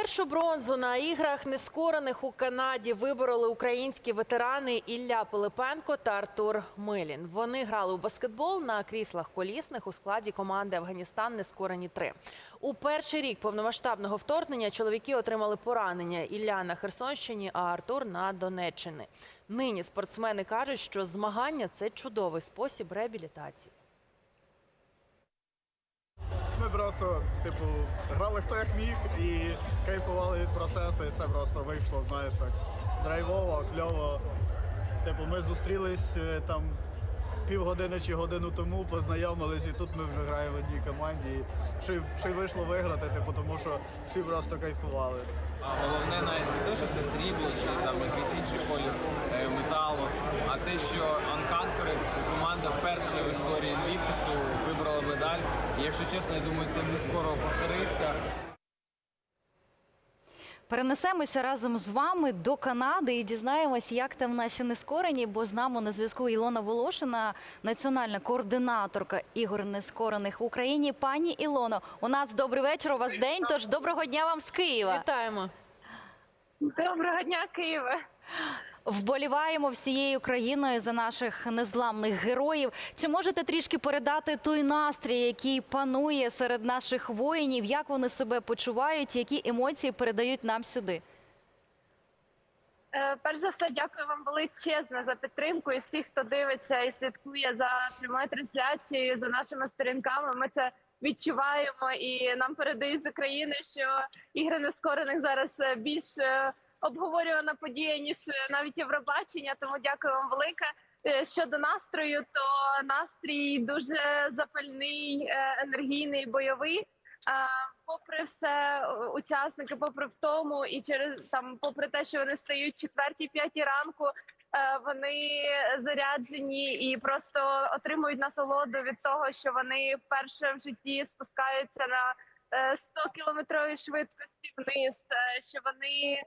Першу бронзу на іграх нескорених у Канаді вибороли українські ветерани Ілля Пилипенко та Артур Милін. Вони грали у баскетбол на кріслах колісних у складі команди Афганістан Нескорені 3 У перший рік повномасштабного вторгнення чоловіки отримали поранення Ілля на Херсонщині, а Артур на Донеччині. Нині спортсмени кажуть, що змагання це чудовий спосіб реабілітації. Просто, типу, грали хто як міг і кайфували від процесу, і це просто вийшло, знаєш, так драйвово, кльово. Типу, ми зустрілись е, там півгодини чи годину тому, познайомились, і тут ми вже граємо в одній команді. І ще, й- й вийшло виграти, типу, тому що всі просто кайфували. А головне навіть не те, що це срібло чи там якийсь інший колір е, металу, а те, що Анканкери команда вперше в історії Лікусу вибрала медаль. І якщо чесно, я думаю, це не скоро повториться. Перенесемося разом з вами до Канади і дізнаємось, як там наші нескорені, бо з нами на зв'язку Ілона Волошина, національна координаторка ігор нескорених в Україні. Пані Ілоно, у нас добрий вечір. У вас день. Тож доброго дня вам з Києва. Вітаємо! Доброго дня, Києве. Вболіваємо всією країною за наших незламних героїв. Чи можете трішки передати той настрій, який панує серед наших воїнів? Як вони себе почувають? Які емоції передають нам сюди? Е, Перш за все, дякую вам величезно за підтримку і всіх, хто дивиться і слідкує за прямою трансляцією, за нашими сторінками. Ми це відчуваємо і нам передають з України, що ігри нескорених зараз е, більш е, обговорювана подія ніж е, навіть Євробачення. Тому дякую вам велике. Е, Щодо настрою, то настрій дуже запальний, е, енергійний, бойовий. Попри все, учасники, попри втому, і через там, попри те, що вони встають четвертій, п'ятій ранку, вони заряджені і просто отримують насолоду від того, що вони вперше в житті спускаються на 100 кілометровій швидкості вниз, е, що вони е,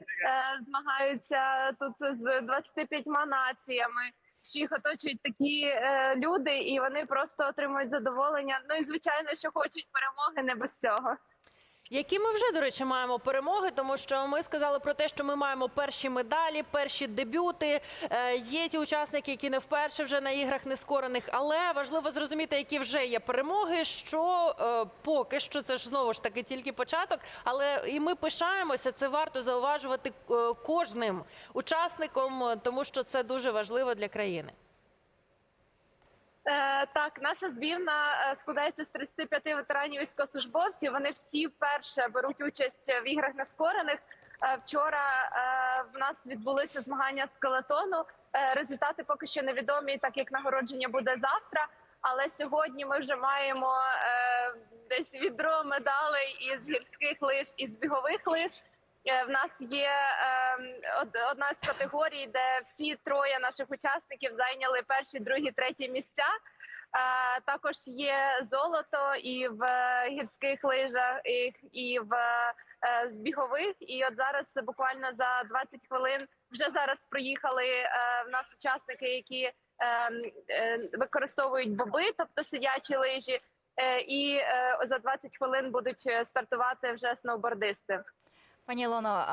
змагаються тут з 25 націями. Що їх оточують такі е, люди, і вони просто отримують задоволення. Ну і звичайно, що хочуть перемоги не без цього. Які ми вже, до речі, маємо перемоги, тому що ми сказали про те, що ми маємо перші медалі, перші дебюти. Е, Є ті учасники, які не вперше вже на іграх нескорених, але важливо зрозуміти, які вже є перемоги. Що е, поки що це ж знову ж таки тільки початок. Але і ми пишаємося. Це варто зауважувати е, кожним учасником, тому що це дуже важливо для країни. Е, так, наша збірна е, складається з 35 ветеранів військовослужбовців. Вони всі вперше беруть участь в іграх нескорених. Е, Вчора в нас відбулися змагання з скелетону. Результати поки що невідомі, так як нагородження буде завтра. Але сьогодні ми вже маємо десь відро медалей із гірських лиж і з бігових лиж. Е, В нас є е, одна з категорій, де всі троє наших учасників зайняли перші, другі, треті місця. Е, Також є золото і в гірських лижах, і, і в е, бігових. І от зараз буквально за 20 хвилин вже зараз приїхали в нас учасники, які е, е, використовують боби, тобто сидячі лижі. І за 20 хвилин будуть стартувати вже сноубордисти. Пані Ілоно,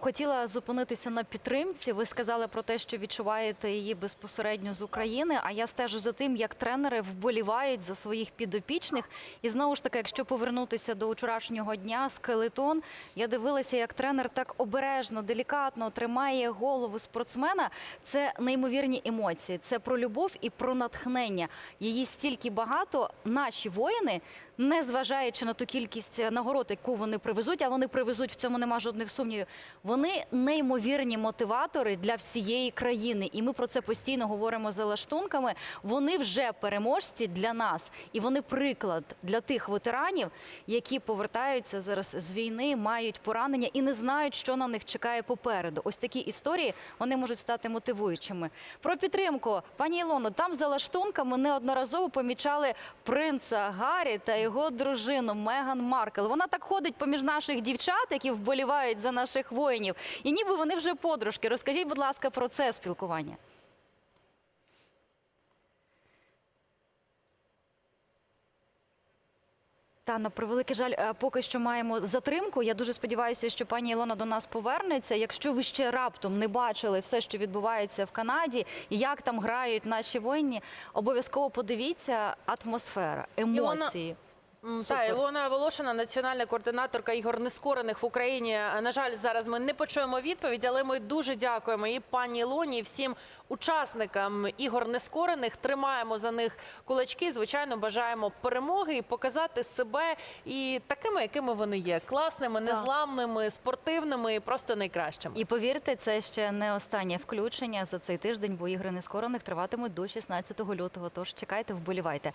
хотіла зупинитися на підтримці. Ви сказали про те, що відчуваєте її безпосередньо з України. А я стежу за тим, як тренери вболівають за своїх підопічних. І знову ж таки, якщо повернутися до вчорашнього дня, скелетон, я дивилася, як тренер так обережно, делікатно тримає голову спортсмена. Це неймовірні емоції. Це про любов і про натхнення. Її стільки багато. Наші воїни, не зважаючи на ту кількість нагород, яку вони привезуть, а вони привезуть в цьому нема жодних сумнівів. Вони неймовірні мотиватори для всієї країни, і ми про це постійно говоримо за лаштунками. Вони вже переможці для нас, і вони приклад для тих ветеранів, які повертаються зараз з війни, мають поранення і не знають, що на них чекає попереду. Ось такі історії вони можуть стати мотивуючими. Про підтримку, пані Ілоно, там за лаштунками неодноразово помічали принца Гаррі та його дружину Меган Маркл. Вона так ходить поміж наших дівчат, які вболівають за наших воїнів, і ніби вони вже подружки. Розкажіть, будь ласка, про це спілкування. Та на превеликий жаль, е, поки що маємо затримку. Я дуже сподіваюся, що пані Ілона до нас повернеться. Якщо ви ще раптом не бачили все, що відбувається в Канаді, і як там грають наші воїни, обов'язково подивіться атмосфера, емоції. М, Супер. Та Ілона Волошина, національна координаторка ігор нескорених в Україні. На жаль, зараз ми не почуємо відповідь, але ми дуже дякуємо і пані Ілоні, і всім учасникам ігор нескорених. Тримаємо за них кулачки. Звичайно, бажаємо перемоги і показати себе і такими, якими вони є: класними, незламними, спортивними і просто найкращими. І повірте, це ще не останнє включення за цей тиждень, бо ігри нескорених триватимуть до 16 лютого. Тож чекайте, вболівайте.